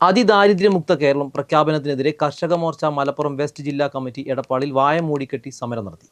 അതിദാരിദ്ര്യമുക്ത കേരളം പ്രഖ്യാപനത്തിനെതിരെ കർഷക മോർച്ച മലപ്പുറം വെസ്റ്റ് ജില്ലാ കമ്മിറ്റി എടപ്പാളിൽ വായ മൂടിക്കെട്ടി സമരം നടത്തി.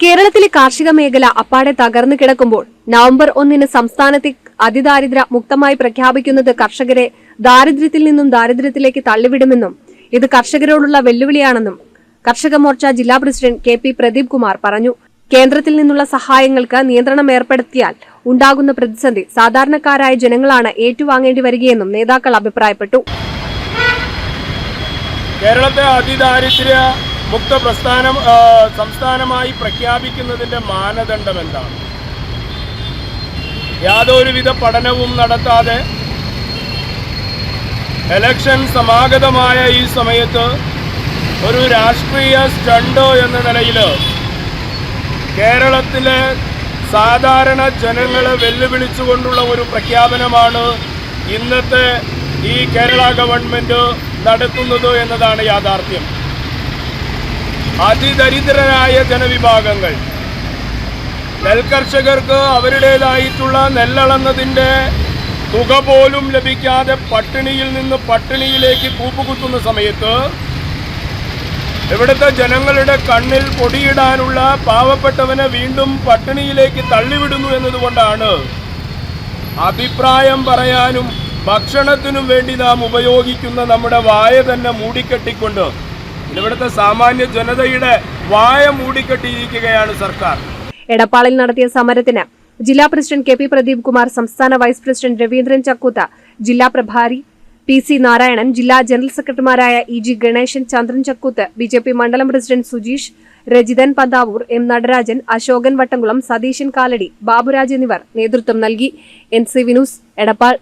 കേരളത്തിലെ കാർഷിക മേഖല അപ്പാടെ തകർന്നു കിടക്കുമ്പോൾ നവംബർ ഒന്നിന് സംസ്ഥാനത്തെ അതിദാരിദ്ര്യ മുക്തമായി പ്രഖ്യാപിക്കുന്നത് കർഷകരെ ദാരിദ്ര്യത്തിൽ നിന്നും ദാരിദ്ര്യത്തിലേക്ക് തള്ളിവിടുമെന്നും ഇത് കർഷകരോടുള്ള വെല്ലുവിളിയാണെന്നും കർഷക മോർച്ച ജില്ലാ president K P Pradeep Kumar പറഞ്ഞു. കേന്ദ്രത്തിൽ നിന്നുള്ള സഹായങ്ങൾക്ക് നിയന്ത്രണം ഏർപ്പെടുത്തിയാൽ ഉണ്ടാകുന്ന പ്രതിസന്ധി സാധാരണക്കാരായ ജനങ്ങളാണ് ഏറ്റുവാങ്ങേണ്ടി വരികയെന്നും നേതാക്കൾ അഭിപ്രായപ്പെട്ടു. കേരളത്തെ അതിദാരിദ്ര്യ മുക്ത പ്രസ്ഥാനം സംസ്ഥാനമായി പ്രഖ്യാപിക്കുന്നതിന്റെ മാനദണ്ഡം എന്താണ്? യാതൊരുവിധ പഠനവും നടത്താതെ എലക്ഷൻ സമാഗതമായ ഈ സമയത്ത് ഒരു രാഷ്ട്രീയ സ്റ്റണ്ടോ എന്ന നിലയിൽ കേരളത്തിലെ സാധാരണ ജനങ്ങളെ വെല്ലുവിളിച്ചുകൊണ്ടുള്ള ഒരു പ്രഖ്യാപനമാണ് ഇന്നത്തെ ഈ കേരള ഗവൺമെന്റ് നടത്തുന്നത് എന്നതാണ് യാഥാർത്ഥ്യം. അതിദരിദ്രരായ ജനവിഭാഗങ്ങൾ നെൽകർഷകർക്ക് അവരുടേതായിട്ടുള്ള നെല്ലളന്നതിന്റെ തുക പോലും ലഭിക്കാതെ പട്ടിണിയിൽ നിന്ന് പട്ടിണിയിലേക്ക് കൂപ്പുകുത്തുന്ന സമയത്ത് ഇവിടുത്തെ ജനങ്ങളുടെ കണ്ണിൽ പൊടിയിടാനുള്ള പാവപ്പെട്ടവനെ വീണ്ടും പട്ടിണിയിലേക്ക് തള്ളിവിടുന്നു എന്നതുകൊണ്ടാണ് അഭിപ്രായം പറയാനും ഭക്ഷണത്തിനും വേണ്ടി നാം ഉപയോഗിക്കുന്ന നമ്മുടെ വായ തന്നെ മൂടിക്കെട്ടിക്കൊണ്ട് ഇവിടുത്തെ സാമാന്യ ജനതയുടെ വായ മൂടിക്കെട്ടിയിരിക്കുകയാണ് സർക്കാർ. എടപ്പാളിൽ നടത്തിയ സമരത്തിന് ജില്ലാ president K P Pradeep Kumar സംസ്ഥാന വൈസ് പ്രസിഡന്റ് രവീന്ദ്രൻ ചക്കൂത്ത ജില്ലാ പ്രഭാരി പി സി നാരായണൻ ജില്ലാ ജനറൽ സെക്രട്ടറിമാരായ E G Ganesan Chandran Chakkooth B J P മണ്ഡലം പ്രസിഡന്റ് സുജീഷ് രജിതൻ പന്താവൂർ എം നടരാജൻ അശോകൻ വട്ടംകുളം സതീശൻ കാലടി ബാബുരാജ് എന്നിവർ നേതൃത്വം നൽകി. N C Vinoos Edappal.